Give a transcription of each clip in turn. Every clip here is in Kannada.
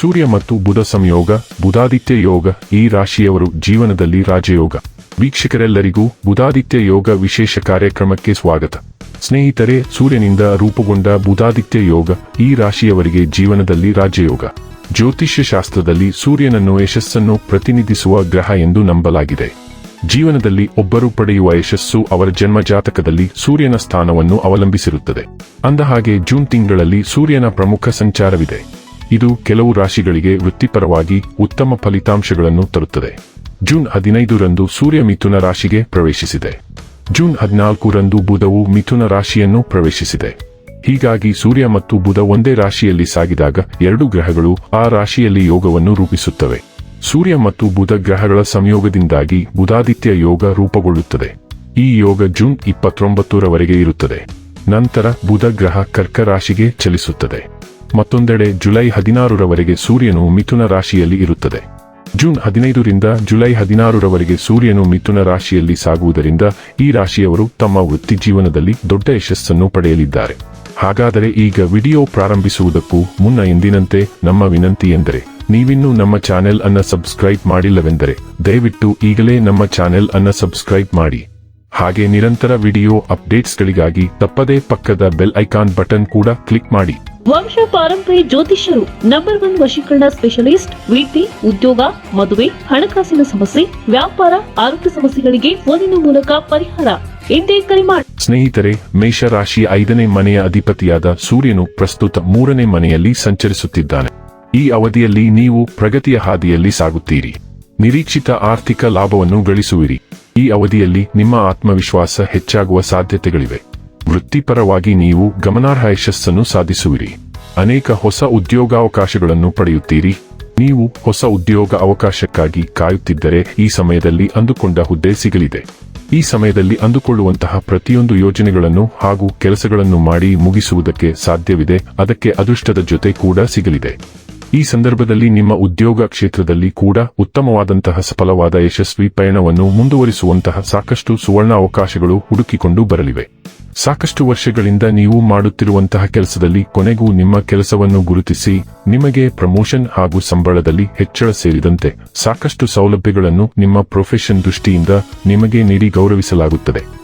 ಸೂರ್ಯ ಮತ್ತು ಬುಧ ಸಂಯೋಗ, ಬುಧಾದಿತ್ಯ ಯೋಗ, ಈ ರಾಶಿಯವರು ಜೀವನದಲ್ಲಿ ರಾಜಯೋಗ. ವೀಕ್ಷಕರೆಲ್ಲರಿಗೂ ಬುಧಾದಿತ್ಯ ಯೋಗ ವಿಶೇಷ ಕಾರ್ಯಕ್ರಮಕ್ಕೆ ಸ್ವಾಗತ. ಸ್ನೇಹಿತರೆ, ಸೂರ್ಯನಿಂದ ರೂಪುಗೊಂಡ ಬುಧಾದಿತ್ಯ ಯೋಗ ಈ ರಾಶಿಯವರಿಗೆ ಜೀವನದಲ್ಲಿ ರಾಜಯೋಗ. ಜ್ಯೋತಿಷ್ಯ ಶಾಸ್ತ್ರದಲ್ಲಿ ಸೂರ್ಯನನ್ನು ಯಶಸ್ಸನ್ನು ಪ್ರತಿನಿಧಿಸುವ ಗ್ರಹ ಎಂದು ನಂಬಲಾಗಿದೆ. ಜೀವನದಲ್ಲಿ ಒಬ್ಬರು ಪಡೆಯುವ ಯಶಸ್ಸು ಅವರ ಜನ್ಮ ಜಾತಕದಲ್ಲಿ ಸೂರ್ಯನ ಸ್ಥಾನವನ್ನು ಅವಲಂಬಿಸಿರುತ್ತದೆ. ಅಂದಹಾಗೆ ಜೂನ್ ತಿಂಗಳಲ್ಲಿ ಸೂರ್ಯನ ಪ್ರಮುಖ ಸಂಚಾರವಿದೆ. ಇದು ಕೆಲವು ರಾಶಿಗಳಿಗೆ ವೃತ್ತಿಪರವಾಗಿ ಉತ್ತಮ ಫಲಿತಾಂಶಗಳನ್ನು ತರುತ್ತದೆ. ಜೂನ್ ಹದಿನೈದರಂದು ಸೂರ್ಯ ಮಿಥುನ ರಾಶಿಗೆ ಪ್ರವೇಶಿಸಿದೆ. ಜೂನ್ ಹದಿನಾಲ್ಕರಂದು ಬುಧವು ಮಿಥುನ ರಾಶಿಯನ್ನು ಪ್ರವೇಶಿಸಿದೆ. ಹೀಗಾಗಿ ಸೂರ್ಯ ಮತ್ತು ಬುಧ ಒಂದೇ ರಾಶಿಯಲ್ಲಿ ಸಾಗಿದಾಗ ಎರಡು ಗ್ರಹಗಳು ಆ ರಾಶಿಯಲ್ಲಿ ಯೋಗವನ್ನು ರೂಪಿಸುತ್ತವೆ. ಸೂರ್ಯ ಮತ್ತು ಬುಧ ಗ್ರಹಗಳ ಸಂಯೋಗದಿಂದಾಗಿ ಬುಧಾದಿತ್ಯ ಯೋಗ ರೂಪುಗೊಳ್ಳುತ್ತದೆ. ಈ ಯೋಗ ಜೂನ್ ಇಪ್ಪತ್ತೊಂಬತ್ತರವರೆಗೆ ಇರುತ್ತದೆ. ನಂತರ ಬುಧ ಗ್ರಹ ಕರ್ಕ ರಾಶಿಗೆ ಚಲಿಸುತ್ತದೆ. ಮತ್ತೊಂದೆಡೆ ಜುಲೈ ಹದಿನಾರರವರೆಗೆ ಸೂರ್ಯನು ಮಿಥುನ ರಾಶಿಯಲ್ಲಿ ಇರುತ್ತದೆ. ಜೂನ್ ಹದಿನೈದರಿಂದ ಜುಲೈ ಹದಿನಾರರವರೆಗೆ ಸೂರ್ಯನು ಮಿಥುನ ರಾಶಿಯಲ್ಲಿ ಸಾಗುವುದರಿಂದ ಈ ರಾಶಿಯವರು ತಮ್ಮ ವೃತ್ತಿ ಜೀವನದಲ್ಲಿ ದೊಡ್ಡ ಯಶಸ್ಸನ್ನು ಪಡೆಯಲಿದ್ದಾರೆ. ಹಾಗಾದರೆ ಈಗ ವಿಡಿಯೋ ಪ್ರಾರಂಭಿಸುವುದಕ್ಕೂ ಮುನ್ನ ಎಂದಿನಂತೆ ನಮ್ಮ ವಿನಂತಿ ಎಂದರೆ, ನೀವಿನ್ನೂ ನಮ್ಮ ಚಾನೆಲ್ ಅನ್ನ ಸಬ್ಸ್ಕ್ರೈಬ್ ಮಾಡಿಲ್ಲವೆಂದರೆ, ದಯವಿಟ್ಟು ಈಗಲೇ ನಮ್ಮ ಚಾನೆಲ್ ಅನ್ನ ಸಬ್ಸ್ಕ್ರೈಬ್ ಮಾಡಿ. ಹಾಗೆ ನಿರಂತರ ವಿಡಿಯೋ ಅಪ್ಡೇಟ್ಸ್ಗಳಿಗಾಗಿ ತಪ್ಪದೇ ಪಕ್ಕದ ಬೆಲ್ ಐಕಾನ್ ಬಟನ್ ಕೂಡ ಕ್ಲಿಕ್ ಮಾಡಿ. ವಂಶ ಪಾರಂಪರ್ಯ ಜ್ಯೋತಿಷ್ಯರು ನಂಬರ್ ಒನ್ ವಶೀಕರಣ ಸ್ಪೆಷಲಿಸ್ಟ್ ವೃತ್ತಿ ಉದ್ಯೋಗ, ಮದುವೆ, ಹಣಕಾಸಿನ ಸಮಸ್ಯೆ, ವ್ಯಾಪಾರ, ಆರೋಗ್ಯ ಸಮಸ್ಯೆಗಳಿಗೆ ಫೋನಿನ ಮೂಲಕ ಪರಿಹಾರ. ಎಂದೇ ಕರೆ ಮಾಡಿ ಸ್ನೇಹಿತರೆ, ಮೇಷರಾಶಿ ಐದನೇ ಮನೆಯ ಅಧಿಪತಿಯಾದ ಸೂರ್ಯನು ಪ್ರಸ್ತುತ ಮೂರನೇ ಮನೆಯಲ್ಲಿ ಸಂಚರಿಸುತ್ತಿದ್ದಾನೆ. ಈ ಅವಧಿಯಲ್ಲಿ ನೀವು ಪ್ರಗತಿಯ ಹಾದಿಯಲ್ಲಿ ಸಾಗುತ್ತೀರಿ. ನಿರೀಕ್ಷಿತ ಆರ್ಥಿಕ ಲಾಭವನ್ನು ಗಳಿಸುವಿರಿ. ಈ ಅವಧಿಯಲ್ಲಿ ನಿಮ್ಮ ಆತ್ಮವಿಶ್ವಾಸ ಹೆಚ್ಚಾಗುವ ಸಾಧ್ಯತೆಗಳಿವೆ. ವೃತ್ತಿಪರವಾಗಿ ನೀವು ಗಮನಾರ್ಹ ಯಶಸ್ಸನ್ನು ಸಾಧಿಸುವಿರಿ. ಅನೇಕ ಹೊಸ ಉದ್ಯೋಗಾವಕಾಶಗಳನ್ನು ಪಡೆಯುತ್ತೀರಿ. ನೀವು ಹೊಸ ಉದ್ಯೋಗ ಅವಕಾಶಕ್ಕಾಗಿ ಕಾಯುತ್ತಿದ್ದರೆ ಈ ಸಮಯದಲ್ಲಿ ಅಂದುಕೊಂಡ ಹುದ್ದೆ ಸಿಗಲಿದೆ. ಈ ಸಮಯದಲ್ಲಿ ಅಂದುಕೊಳ್ಳುವಂತಹ ಪ್ರತಿಯೊಂದು ಯೋಜನೆಗಳನ್ನು ಹಾಗೂ ಕೆಲಸಗಳನ್ನು ಮಾಡಿ ಮುಗಿಸುವುದಕ್ಕೆ ಸಾಧ್ಯವಿದೆ. ಅದಕ್ಕೆ ಅದೃಷ್ಟದ ಜೊತೆ ಕೂಡ ಸಿಗಲಿದೆ. ಈ ಸಂದರ್ಭದಲ್ಲಿ ನಿಮ್ಮ ಉದ್ಯೋಗ ಕ್ಷೇತ್ರದಲ್ಲಿ ಕೂಡ ಉತ್ತಮವಾದಂತಹ ಸಫಲವಾದ ಯಶಸ್ವಿ ಪಯಣವನ್ನು ಮುಂದುವರಿಸುವಂತಹ ಸಾಕಷ್ಟು ಸುವರ್ಣ ಅವಕಾಶಗಳು ಹುಡುಕಿಕೊಂಡು ಬರಲಿವೆ. ಸಾಕಷ್ಟು ವರ್ಷಗಳಿಂದ ನೀವು ಮಾಡುತ್ತಿರುವಂತಹ ಕೆಲಸದಲ್ಲಿ ಕೊನೆಗೂ ನಿಮ್ಮ ಕೆಲಸವನ್ನು ಗುರುತಿಸಿ, ನಿಮಗೆ ಪ್ರಮೋಷನ್ ಹಾಗೂ ಸಂಬಳದಲ್ಲಿ ಹೆಚ್ಚಳ ಸೇರಿದಂತೆ ಸಾಕಷ್ಟು ಸೌಲಭ್ಯಗಳನ್ನು ನಿಮ್ಮ ಪ್ರೊಫೆಷನ್ ದೃಷ್ಟಿಯಿಂದ ನಿಮಗೆ ನೀಡಿ ಗೌರವಿಸಲಾಗುತ್ತದೆ.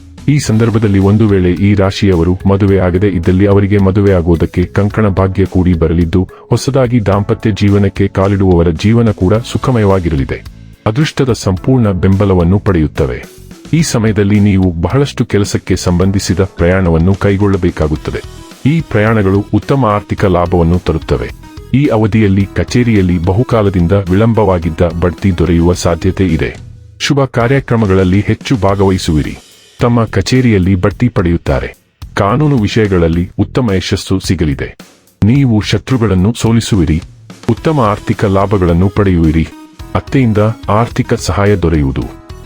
ಈ ಸಂದರ್ಭದಲ್ಲಿ ಒಂದು ವೇಳೆ ಈ ರಾಶಿಯವರು ಮದುವೆ ಆಗದೆ ಇದ್ದಲ್ಲಿ ಅವರಿಗೆ ಮದುವೆ ಆಗುವುದಕ್ಕೆ ಕಂಕಣ ಭಾಗ್ಯ ಕೂಡಿ ಬರಲಿದ್ದು, ಹೊಸದಾಗಿ ದಾಂಪತ್ಯ ಜೀವನಕ್ಕೆ ಕಾಲಿಡುವವರ ಜೀವನ ಕೂಡ ಸುಖಮಯವಾಗಿರಲಿದೆ. ಅದೃಷ್ಟದ ಸಂಪೂರ್ಣ ಬೆಂಬಲವನ್ನು ಪಡೆಯುತ್ತವೆ. ಈ ಸಮಯದಲ್ಲಿ ನೀವು ಬಹಳಷ್ಟು ಕೆಲಸಕ್ಕೆ ಸಂಬಂಧಿಸಿದ ಪ್ರಯಾಣವನ್ನು ಕೈಗೊಳ್ಳಬೇಕಾಗುತ್ತದೆ. ಈ ಪ್ರಯಾಣಗಳು ಉತ್ತಮ ಆರ್ಥಿಕ ಲಾಭವನ್ನು ತರುತ್ತವೆ. ಈ ಅವಧಿಯಲ್ಲಿ ಕಚೇರಿಯಲ್ಲಿ ಬಹುಕಾಲದಿಂದ ವಿಳಂಬವಾಗಿದ್ದ ಬಡ್ತಿ ದೊರೆಯುವ ಸಾಧ್ಯತೆ ಇದೆ. ಶುಭ ಕಾರ್ಯಕ್ರಮಗಳಲ್ಲಿ ಹೆಚ್ಚು ಭಾಗವಹಿಸುವಿರಿ. ತಮ್ಮ ಕಚೇರಿಯಲ್ಲಿ ಬಡ್ತಿ ಪಡೆಯುತ್ತಾರೆ. ಕಾನೂನು ವಿಷಯಗಳಲ್ಲಿ ಉತ್ತಮ ಯಶಸ್ಸು ಸಿಗಲಿದೆ. ನೀವು ಶತ್ರುಗಳನ್ನು ಸೋಲಿಸುವಿರಿ. ಉತ್ತಮ ಆರ್ಥಿಕ ಲಾಭಗಳನ್ನು ಪಡೆಯುವಿರಿ. ಅತ್ತೆಯಿಂದ ಆರ್ಥಿಕ ಸಹಾಯ ದೊರೆಯುವುದು.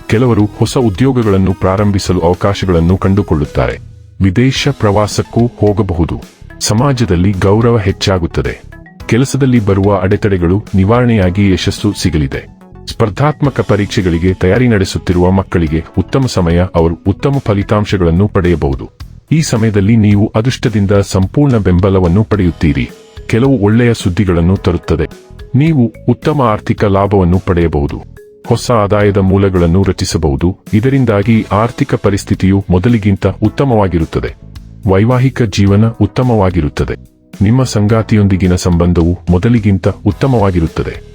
ಕೆಲವರು ಹೊಸ ಉದ್ಯೋಗಗಳನ್ನು ಪ್ರಾರಂಭಿಸಲು ಅವಕಾಶಗಳನ್ನು ಕಂಡುಕೊಳ್ಳುತ್ತಾರೆ. ವಿದೇಶ ಪ್ರವಾಸಕ್ಕೂ ಹೋಗಬಹುದು. ಸಮಾಜದಲ್ಲಿ ಗೌರವ ಹೆಚ್ಚಾಗುತ್ತದೆ. ಕೆಲಸದಲ್ಲಿ ಬರುವ ಅಡೆತಡೆಗಳು ನಿವಾರಣೆಯಾಗಿ ಯಶಸ್ಸು ಸಿಗಲಿದೆ. ಸ್ಪರ್ಧಾತ್ಮಕ ಪರೀಕ್ಷೆಗಳಿಗೆ ತಯಾರಿ ನಡೆಸುತ್ತಿರುವ ಮಕ್ಕಳಿಗೆ ಉತ್ತಮ ಸಮಯ ಅವರು ಉತ್ತಮ ಫಲಿತಾಂಶಗಳನ್ನು ಪಡೆಯಬಹುದು. ಈ ಸಮಯದಲ್ಲಿ ನೀವು ಅದೃಷ್ಟದಿಂದ ಸಂಪೂರ್ಣ ಬೆಂಬಲವನ್ನು ಪಡೆಯುತ್ತೀರಿ. ಕೆಲವು ಒಳ್ಳೆಯ ಸುದ್ದಿಗಳನ್ನು ತರುತ್ತದೆ. ನೀವು ಉತ್ತಮ ಆರ್ಥಿಕ ಲಾಭವನ್ನು ಪಡೆಯಬಹುದು. ಹೊಸ ಆದಾಯದ ಮೂಲಗಳನ್ನು ರಚಿಸಬಹುದು. ಇದರಿಂದಾಗಿ ಆರ್ಥಿಕ ಪರಿಸ್ಥಿತಿಯು ಮೊದಲಿಗಿಂತ ಉತ್ತಮವಾಗಿರುತ್ತದೆ. ವೈವಾಹಿಕ ಜೀವನ ಉತ್ತಮವಾಗಿರುತ್ತದೆ. ನಿಮ್ಮ ಸಂಗಾತಿಯೊಂದಿಗಿನ ಸಂಬಂಧವು ಮೊದಲಿಗಿಂತ ಉತ್ತಮವಾಗಿರುತ್ತದೆ.